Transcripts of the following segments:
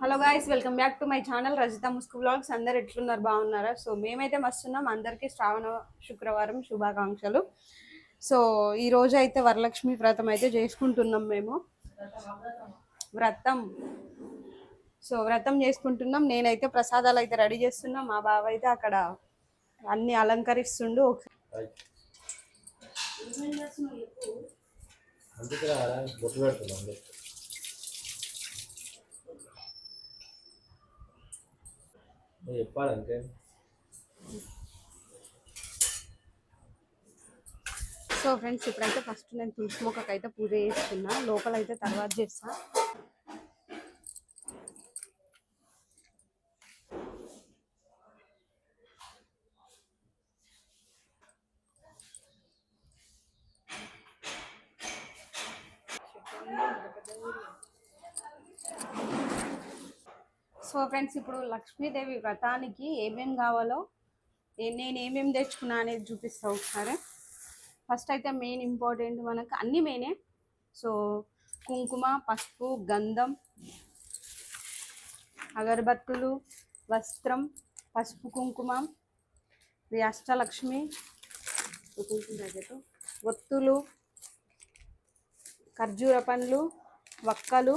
Hello guys welcome back to my channel Rajitha Musku vlogs అందరు ఎట్లున్నారు? బాగున్నారా? So మేమైతే మస్తున్నాం. అందరికీ శ్రావణ శుక్రవారం శుభాకాంక్షలు. సో ఈ రోజు అయితే వరలక్ష్మి వ్రతం అయితే చేసుకుంటున్నాం మేము. వ్రతం. సో వ్రతం చేసుకుంటున్నాం. నేనైతే ప్రసాదాలు అయితే రెడీ చేస్తున్నా. మా బావ అయితే అక్కడ అన్ని అలంకరిస్తుండు. ఒకసారి అందుకే రా, సో ఫ్రెండ్స్ ఇప్పుడైతే ఫస్ట్ నేను తులసి మొక్కకు అయితే పూజ చేస్తున్నా లోపల అయితే తర్వాత చేస్తా. సో ఫ్రెండ్స్ ఇప్పుడు లక్ష్మీదేవి వ్రతానికి ఏమేమి కావాలో నేను ఏమేమి తెచ్చుకున్నా అనేది చూపిస్తా ఒకసారి. ఫస్ట్ అయితే మెయిన్ ఇంపార్టెంట్ మనకు అన్నీ మెయినే సో కుంకుమ పసుపు గంధం అగరబత్తులు వస్త్రం పసుపు కుంకుమ అష్టలక్ష్మి కుంకుమ ఒత్తులు ఖర్జూర పండ్లు వక్కలు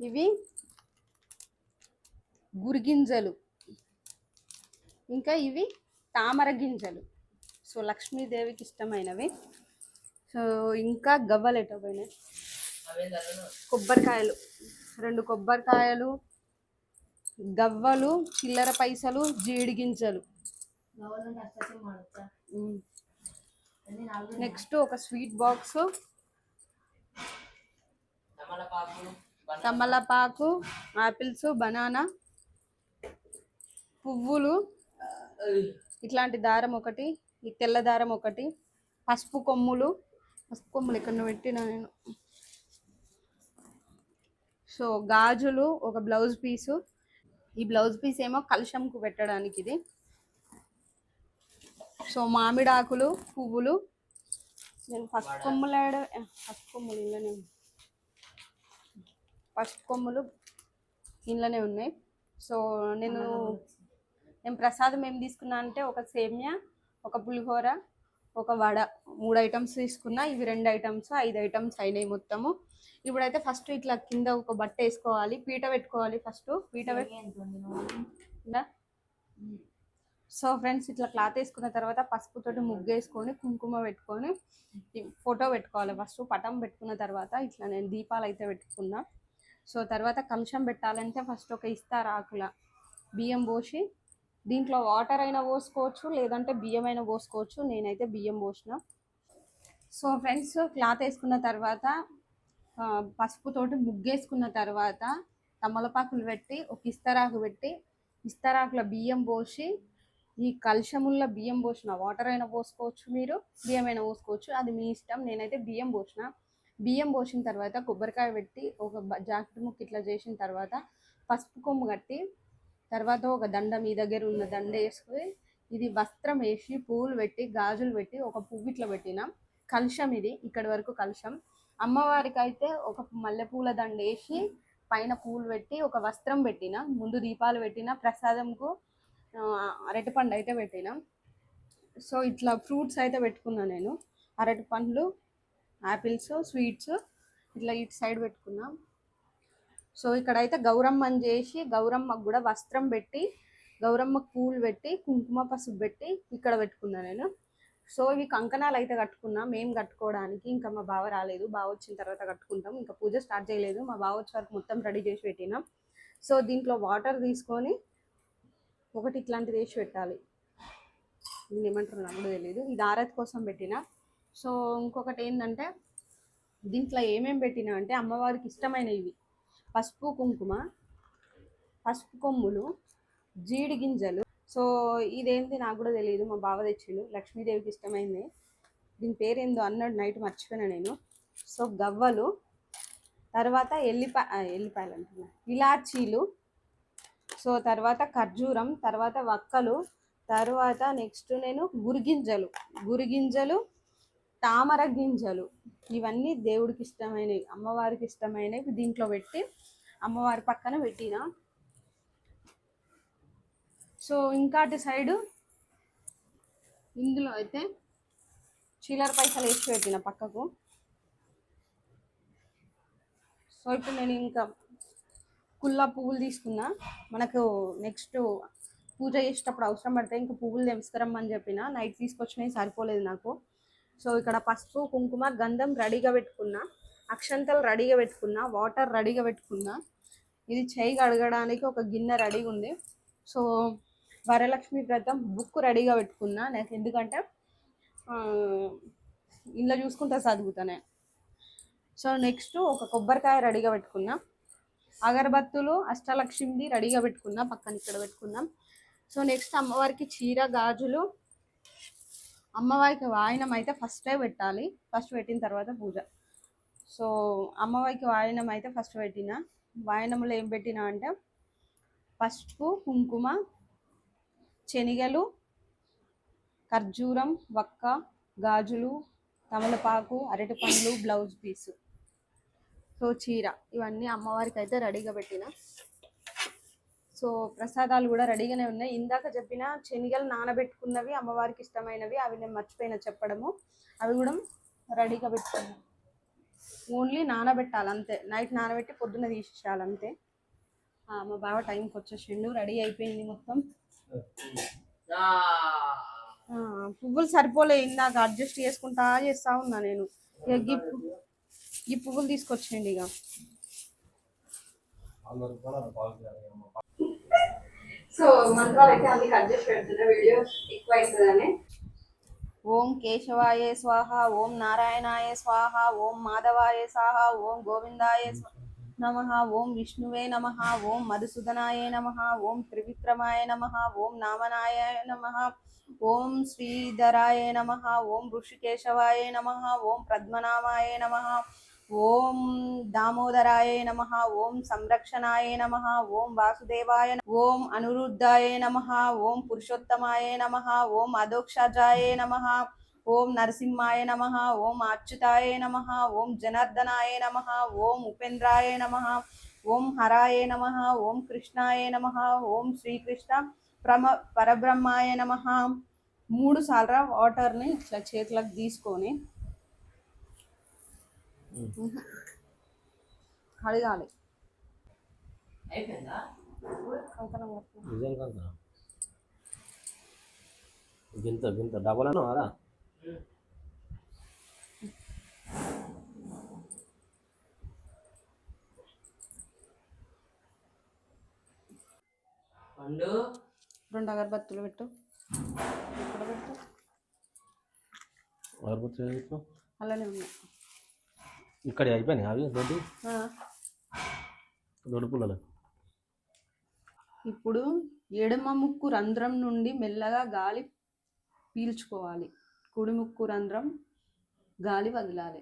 ఇవి గురిగింజలు. ఇంకా ఇవి తామర గింజలు. సో లక్ష్మీదేవికి ఇష్టమైనవి. సో ఇంకా గవ్వలు ఎటో పోయినాయి? కొబ్బరికాయలు. రెండు కొబ్బరికాయలు గవ్వలు చిల్లర పైసలు జీడి గింజలు. నెక్స్ట్ ఒక స్వీట్ బాక్స్. తమలపాకు ఆపిల్స్ బనానా. పువ్వులు ఇట్లాంటి దారం ఒకటి ఈ తెల్ల దారం ఒకటి పసుపు కొమ్ములు. పసుపు కొమ్ములు ఇక్కడ పెట్టిన నేను. సో గాజులు ఒక బ్లౌజ్ పీసు ఈ బ్లౌజ్ పీస్ ఏమో కలశంకు పెట్టడానికి ఇది. సో మామిడాకులు పువ్వులు. నేను పసుపు కొమ్ములు పసుపు కొమ్ములు ఉన్నాయి. పసుపు కొమ్ములు ఇంట్లోనే ఉన్నాయి. సో నేను నేను ప్రసాదం ఏం తీసుకున్నా అంటే ఒక సేమ్యా ఒక పులిహోర ఒక వడ. మూడు ఐటమ్స్ తీసుకున్నా. ఇవి రెండు ఐటమ్స్ ఐదు ఐటమ్స్ అయినాయి మొత్తము. ఇప్పుడైతే ఫస్ట్ ఇట్లా కింద ఒక బట్ట వేసుకోవాలి. పీట పెట్టుకోవాలి ఫస్ట్ పీట సో ఫ్రెండ్స్ ఇట్లా క్లాత్ వేసుకున్న తర్వాత పసుపుతోటి ముగ్గు వేసుకొని కుంకుమ పెట్టుకొని ఫోటో పెట్టుకోవాలి. ఫస్ట్ పటం పెట్టుకున్న తర్వాత ఇట్లా నేను దీపాలు అయితే పెట్టుకున్నా. సో తర్వాత కలుషం పెట్టాలంటే ఫస్ట్ ఒక ఇస్తారు ఆకుల? బియ్యం పోసి దీంట్లో వాటర్ అయినా పోసుకోవచ్చు లేదంటే బియ్యం అయినా పోసుకోవచ్చు. నేనైతే బియ్యం పోసిన. సో ఫ్రెండ్స్ క్లాత్ వేసుకున్న తర్వాత పసుపుతోటి ముగ్గేసుకున్న తర్వాత తమలపాకులు పెట్టి ఒక ఇస్తరాకు పెట్టి ఇస్తరాకుల బియ్యం పోసి ఈ కలుషముల్లో బియ్యం పోసిన. వాటర్ అయినా పోసుకోవచ్చు మీరు బియ్యం అయినా పోసుకోవచ్చు. అది మీ ఇష్టం. నేనైతే బియ్యం పోసిన. బియ్యం పోసిన తర్వాత కొబ్బరికాయ పెట్టి ఒక జాకెట్ ముక్క ఇట్లా చేసిన తర్వాత పసుపు కొమ్ము కట్టి తర్వాత ఒక దండ మీ దగ్గర ఉన్న దండ వేసుకొని ఇది వస్త్రం వేసి పువ్వులు పెట్టి గాజులు పెట్టి ఒక పువ్వు ఇట్లా పెట్టినాం. కలుషం ఇది ఇక్కడి వరకు కలుషం అమ్మవారికి అయితే ఒక మల్లెపూల దండ వేసి పైన పూలు పెట్టి ఒక వస్త్రం పెట్టిన. ముందు దీపాలు పెట్టిన ప్రసాదంకు అరటిపండు అయితే పెట్టిన. సో ఇట్లా ఫ్రూట్స్ అయితే పెట్టుకున్నా నేను. అరటి పండ్లు యాపిల్స్ స్వీట్స్ ఇట్లా ఇటు సైడ్ పెట్టుకున్నాం. సో ఇక్కడైతే గౌరమ్మని చేసి గౌరమ్మకు కూడా వస్త్రం పెట్టి గౌరమ్మకు పూలు పెట్టి కుంకుమ పసుపు పెట్టి ఇక్కడ పెట్టుకున్నా నేను. సో ఇవి కంకణాలు అయితే కట్టుకున్నా మేము కట్టుకోవడానికి. ఇంకా మా బావ రాలేదు. బావ వచ్చిన తర్వాత కట్టుకుంటాం. ఇంకా పూజ స్టార్ట్ చేయలేదు. మా బావ వచ్చే వరకు మొత్తం రెడీ చేసి పెట్టినాం. సో దీంట్లో వాటర్ తీసుకొని ఒకటి ఇట్లాంటిది వేసి పెట్టాలి. దీన్ని ఏమంటారు నాకు తెలియదు ఇది ఆరతి కోసం పెట్టిన. సో ఇంకొకటి ఏంటంటే దీంట్లో ఏమేమి పెట్టినా అంటే అమ్మవారికి ఇష్టమైనవి పసుపు కుంకుమ పసుపు కొమ్ములు జీడి గింజలు. సో ఇదేంటి నాకు కూడా తెలియదు మా బావ తెచ్చిండు లక్ష్మీదేవికి ఇష్టమైంది. దీని పేరేందో అన్నాడు నైట్ మర్చిపోయినా నేను. సో గవ్వలు తర్వాత ఎల్లిపా ఎల్లిపాయలు అంటున్నా. ఇలాచీలు సో తర్వాత ఖర్జూరం తర్వాత వక్కలు తర్వాత నెక్స్ట్ నేను గురిగింజలు. గురిగింజలు తామర గింజలు. ఇవన్నీ దేవుడికి ఇష్టమైనవి అమ్మవారికి ఇష్టమైనవి దీంట్లో పెట్టి అమ్మవారి పక్కన పెట్టిన. సో ఇంకా అటు సైడు ఇందులో అయితే చిల్లర పైసలు వేసి పెట్టిన పక్కకు. సో ఇప్పుడు నేను ఇంకా కుల్లా పువ్వులు తీసుకున్నా. మనకు నెక్స్ట్ పూజ చేసేటప్పుడు అవసరం పడితే ఇంకా పువ్వులు తెలుసుకురమ్మని చెప్పిన. నైట్ తీసుకొచ్చినవి సరిపోలేదు నాకు. సో ఇక్కడ పసుపు కుంకుమ గంధం రెడీగా పెట్టుకున్నా అక్షంతలు రెడీగా పెట్టుకున్నా వాటర్ రెడీగా పెట్టుకున్నా ఇది చేయి కడగడానికి ఒక గిన్నె రెడీగా ఉంది. సో వరలక్ష్మి వ్రతం బుక్ రెడీగా పెట్టుకున్నా. నాకు ఎందుకంటే ఆ, ఇంట్లో చూసుకుంటా చదువుతానే. సో నెక్స్ట్ ఒక కొబ్బరికాయ రెడీగా పెట్టుకున్నా. అగరబత్తులు అష్టలక్ష్మిది రెడీగా పెట్టుకున్నా పక్కన ఇక్కడ పెట్టుకున్నాం. సో నెక్స్ట్ అమ్మవారికి చీర గాజులు అమ్మవారికి వాయనం అయితే ఫస్టే పెట్టాలి. ఫస్ట్ పెట్టిన తర్వాత పూజ. సో అమ్మవారికి వాయనం అయితే ఫస్ట్ పెట్టిన. వాయనంలో ఏం పెట్టినా అంటే పసుపు కుంకుమ శనగలు ఖర్జూరం వక్క గాజులు తమలపాకు అరటి పండ్లు బ్లౌజ్ పీసు సో చీర. ఇవన్నీ అమ్మవారికి అయితే రెడీగా పెట్టిన. సో ప్రసాదాలు కూడా రెడీగానే ఉన్నాయి. ఇందాక చెప్పిన శనగలు నానబెట్టుకున్నవి అమ్మవారికి ఇష్టమైనవి అవి నేను మర్చిపోయిన చెప్పడము. అవి కూడా రెడీగా పెట్టుకున్నా ఓన్లీ నానబెట్టాలి అంతే. నైట్ నానబెట్టి పొద్దున్న తీసేయాలి అంతే. మా బావ టైంకి వచ్చేసిండు రెడీ అయిపోయింది మొత్తం. పువ్వులు సరిపోలే. ఇందాక అడ్జస్ట్ చేసుకుంటా చేస్తా ఉన్నా నేను. ఇక ఈ పువ్వులు తీసుకొచ్చేయండి ఇక. సో మంత్రాలు అయితే అందుకు అడ్జస్ట్ పెడుతున్నా వీడియో ఎక్కువ అవుతుందని ఓం కేశవాయ స్వాహ ఓం నారాయణాయ స్వాహ ఓం మాధవాయ స్వాహ ఓం గోవిందాయ నమ ఓం విష్ణువే నమ ఓం మధుసూదనాయ నమ ఓం త్రివిక్రమాయ నమ ఓం నామనాయ నమ ఓం శ్రీధరాయ నమ ఓం ఋషికేశవాయ నమ ఓం పద్మనామాయ నమ ఓం దామోదరాయ నమ ఓం సంరక్షణాయ నమ ఓం వాసుదేవాయ ఓం అనురుద్ధాయ నమ ఓం పురుషోత్తమాయ నమ ఓం అధోక్షజాయ నమ ఓం నరసింహాయ నమ ఓం అచ్యుతాయ నమ ఓం జనార్దనాయ నమ ఓం ఉపేంద్రాయ నమ ఓం హరాయ నమ ఓం కృష్ణాయ నమ ఓం శ్రీకృష్ణ ప్రమ పరబ్రహ్మాయ నమ మూడు సార్లు వాటర్ని ఇట్లా చేతులకు తీసుకొని కడగాలి కంకణం కట్టు. నిజం కాదు గింత గింత డబల్ అను పండు. రెండు అగరబత్తులు పెట్టు. ఇక్కడ పెట్టు. అగరబత్తి అలానే ఉన్నాయి. ఇక్కడ అయిపోయినాయి అవి దొడ్డి ఆ, దొడ్డు పుల్లలు ఇప్పుడు ఎడమ ముక్కు రంధ్రం నుండి మెల్లగా గాలి పీల్చుకోవాలి. కుడి ముక్కు రంధ్రం గాలి వదలాలి.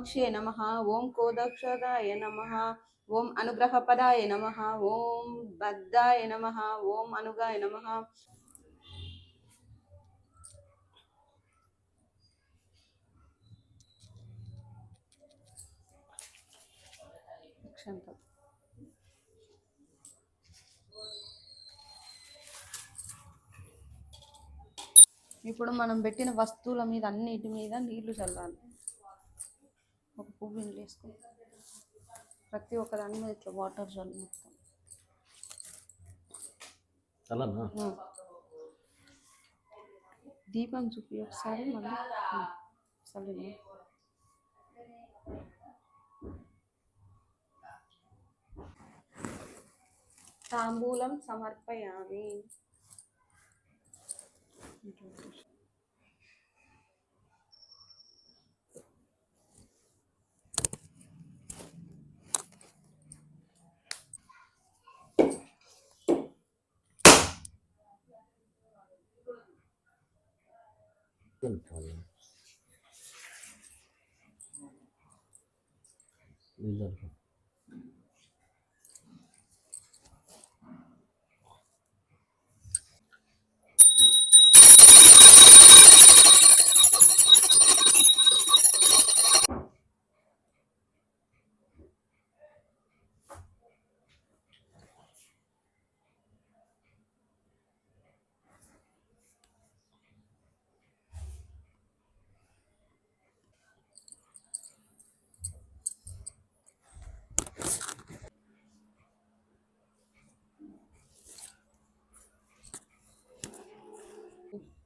కామాక్షే నమ ఓం కోదక్షదాయ నమ ఓం అనుగ్రహపదాయ నమ ఓం బద్దాయ నమ ఓం అనుగాయ నమ. ఇప్పుడు మనం పెట్టిన వస్తువుల మీద అన్నిటి మీద నీళ్ళు చల్లాలి. ఒక పువ్వు ఇంట్లో వేసుకొని ప్రతి ఒక్క దాని మీద ఇట్లా వాటర్ చల్లి మొత్తం. చల్లనా ఉమ్. దీపం చూపి ఒకసారి మళ్ళీ. ఉమ్. చల్లిన తాంబూలం సమర్పయామి. చాలు నీళ్ళు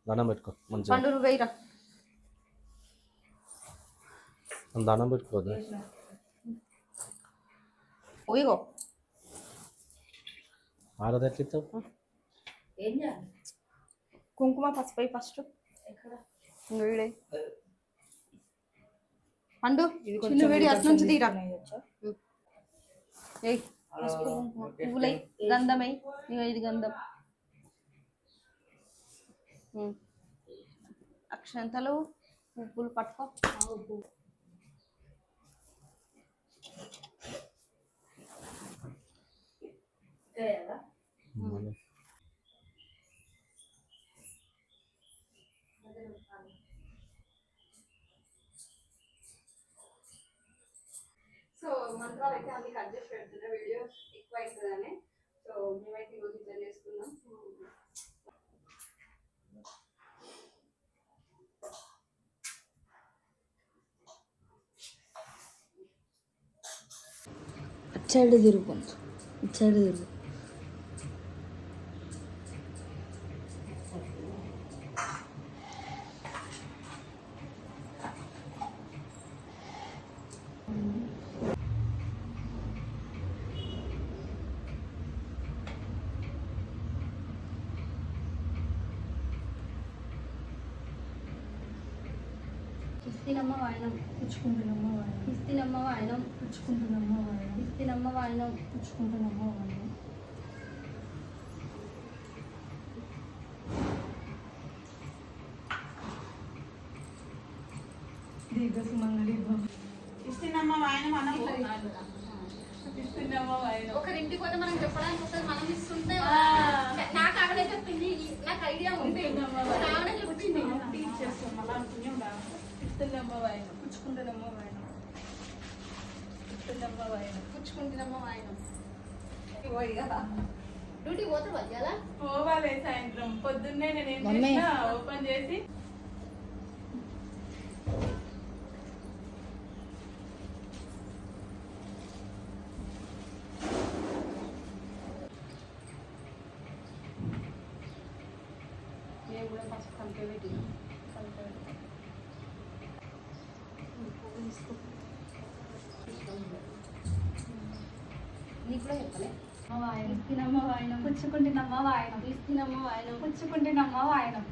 దండం పెట్టుకో మంచిగా. పండు నువ్వు వేయరా దండం పెట్టుకోవద్దు? ఇగో. ఆరది ఎట్లా ఇస్తావు? కుంకుమ పసుపు ఫస్ట్. వీడే పండు చిన్న వేడి అటు నుంచి తీరా. ఏయ్. పసుపు కుంకుమ. పువ్వులై గంధమై ఇది గంధం. అక్షంతలు పువ్వులు పట్టుకో. మళ్ళీ సో మంత్రాలు అయితే అన్ని కట్ చేసి పెడుతున్నా. వీడియో ఎక్కువ అవుతుందని. సో మేమైతే ఈరోజు ఇట్లా చేసుకున్నాం ఇటు సైడ్ తిరుగు. ఇటు సైడ్ తిరుగు. ఇస్తినమ్మ వాయనం పుచ్చుకుంటున్నమ్మ వాయనం. ఇస్తినమ్మ వాయనం పుచ్చుకుంటున్నమ్మ వాయనం. ఇస్తినమ్మ వాయనం పుచ్చుకుంటున్నమ్మ వాయనం. దీర్ఘ సుమంగళి భవ ఒకరింటికి పోతే మనం చెప్పడానికి వస్తుంది మనం ఇస్తుంటే నాకు ఆవిడ చెప్పింది నాకు ఐడియా ఉంది. ఆవిడ చెప్పింది. పుచ్చుకుంటున్నమ్మ వాయనం పుచ్చుకుంటున్నమ్మ వాయనం పుచ్చుకుంటున్నమ్మ వాయనం పుచ్చుకుంటున్నమ్మ వాయనం డ్యూటీ పోతే వచ్చాలా పోవాలి సాయంత్రం. పొద్దున్నే నేను ఏం. చేసినా ఓపెన్ చేసి. నేను కూడా ఫస్ట్ కలిపే పెట్టిన. నీకు కూడా చెప్పలే. వాయనం ఇస్తినమ్మ వాయనం. పుచ్చుకుంటున్నమ్మ వాయనం. ఇస్తినమ్మ వాయనం. పుచ్చుకుంటున్నమ్మ వాయనం.